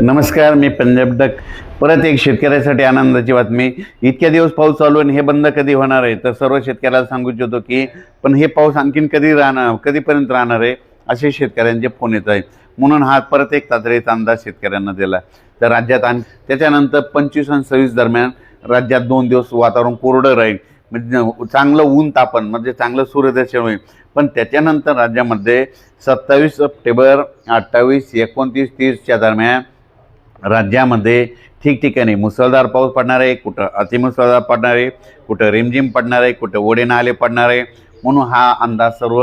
नमस्कार मी पंजाब डक. परत एक शेतकऱ्यासाठी आनंदाची बातमी. इतक्या दिवस पाऊस चालू आहे आणि हे बंद कधी होणार आहे? तर सर्व शेतकऱ्याला सांगू इच्छितो की पण हे पाऊस आणखीन कधी राहणार कधीपर्यंत राहणार आहे असे शेतकऱ्यांचे फोन येत आहेत. म्हणून हा परत एक तातडीचा अंदाज शेतकऱ्यांना दिला. तर राज्यात आणि त्याच्यानंतर पंचवीस आणि सव्वीस दरम्यान राज्यात दोन दिवस वातावरण कोरडं राहील. म्हणजे चांगलं ऊन तापन म्हणजे चांगलं सूर्यदर्शन होईल. पण त्याच्यानंतर राज्यामध्ये सत्तावीस सप्टेंबर अठ्ठावीस एकोणतीस तीसच्या दरम्यान राज्यामध्ये ठिकठिकाणी मुसळधार पाऊस पडणार आहे कुठं अतिमुसळधार पडणार आहे कुठं रिमझिम पडणार आहे कुठं ओढे नाले पडणार आहे म्हणून हा अंदाज सर्व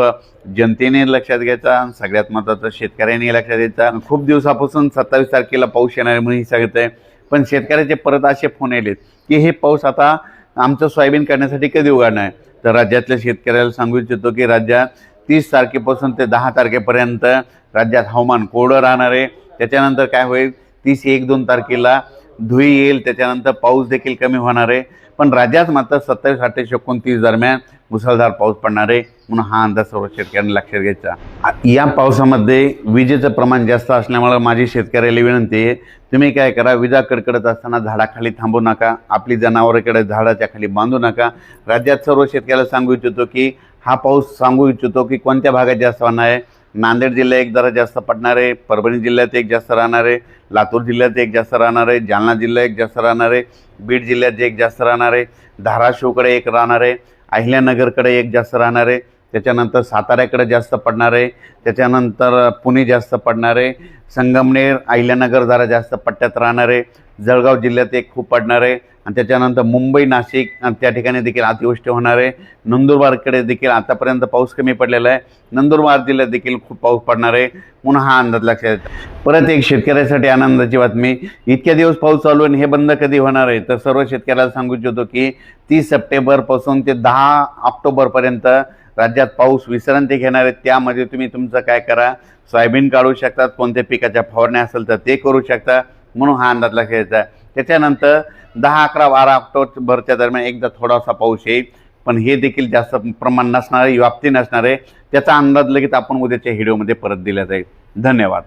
जनतेने लक्षात घ्यायचा आणि सगळ्यात महत्त्वाचं शेतकऱ्यांनी लक्षात घ्यायचा. खूप दिवसापासून सत्तावीस तारखेला पाऊस येणार आहे म्हणून हे सांगत आहे पण शेतकऱ्याचे परत असे फोन आलेत की हे पाऊस आता आमचं सोयाबीन करण्यासाठी कधी उघडणार आहे? तर राज्यातल्या शेतकऱ्याला सांगू इच्छितो की राज्यात तीस तारखेपासून ते दहा तारखेपर्यंत राज्यात हवामान कोरडं राहणार आहे. त्याच्यानंतर काय होईल? तीस एक दोन तारखेला धुई येईल त्याच्यानंतर पाऊस देखील कमी होणार आहे. पण राज्यात मात्र सत्तावीस अठ्ठावीस एकोणतीस दरम्यान मुसळधार पाऊस पडणार आहे म्हणून हा अंदाज सर्व शेतकऱ्यांनी लक्षात घ्यायचा. या पावसामध्ये विजेचं प्रमाण जास्त असल्यामुळे माझी शेतकऱ्याला विनंती आहे तुम्ही काय करा विजा कडकडत असताना झाडाखाली थांबू नका आपली जनावरांकडे झाडाच्या खाली बांधू नका. राज्यात सर्व शेतकऱ्याला सांगू इच्छितो की हा पाऊस सांगू इच्छितो की कोणत्या भागात जास्त होणार आहे? नांदेड जिल्हा एक जरा जास्त पडणार आहे परभणी जिल्ह्यात एक जास्त राहणार आहे लातूर जिल्ह्यात एक जास्त राहणार आहे जालना जिल्हा एक जास्त राहणार आहे बीड जिल्ह्यात एक जास्त राहणार आहे धाराशिवकडे एक राहणार आहे अहिल्यानगरकडे एक जास्त राहणार आहे त्याच्यानंतर साताऱ्याकडे जास्त पडणार आहे. त्याच्यानंतर पुणे जास्त पडणार आहे. संगमनेर अहिल्यानगर जरा जास्त पट्ट्यात राहणार आहे. जळगाव जिल्ह्यात एक खूप पडणार आहे. आणि त्याच्यानंतर मुंबई नाशिक आणि त्या ठिकाणी देखील अतिवृष्टी होणार आहे. नंदुरबारकडे देखील आतापर्यंत पाऊस कमी पडलेला आहे. नंदुरबार जिल्ह्यात देखील खूप पाऊस पडणार आहे. म्हणून हा अंदाज लक्षात येतो. परत एक शेतकऱ्यासाठी आनंदाची बातमी. इतक्या दिवस पाऊस चालू आहे आणि हे बंद कधी होणार आहे? तर सर्व शेतकऱ्याला सांगू इच्छितो की तीस सप्टेंबरपासून ते दहा ऑक्टोबरपर्यंत राज्यात पाऊस विश्रांती घेणार आहे त्यामध्ये तुम्ही तुमचं काय करा? सोयाबीन काढू शकतात कोणत्या पिकाच्या फवारण्या असेल तर ते करू शकता म्हणून हा अंदाज लक्षात घ्यायचा त्याच्यानंतर दहा अकरा बारा ऑक्टोबरच्या दरम्यान एकदा थोडासा पाऊस येईल पण हे देखील जास्त प्रमाण नसणार आहे व्याप्ती नसणार आहे त्याचा अंदाज लगेच आपण उद्याच्या व्हिडिओमध्ये परत दिला जाईल. धन्यवाद.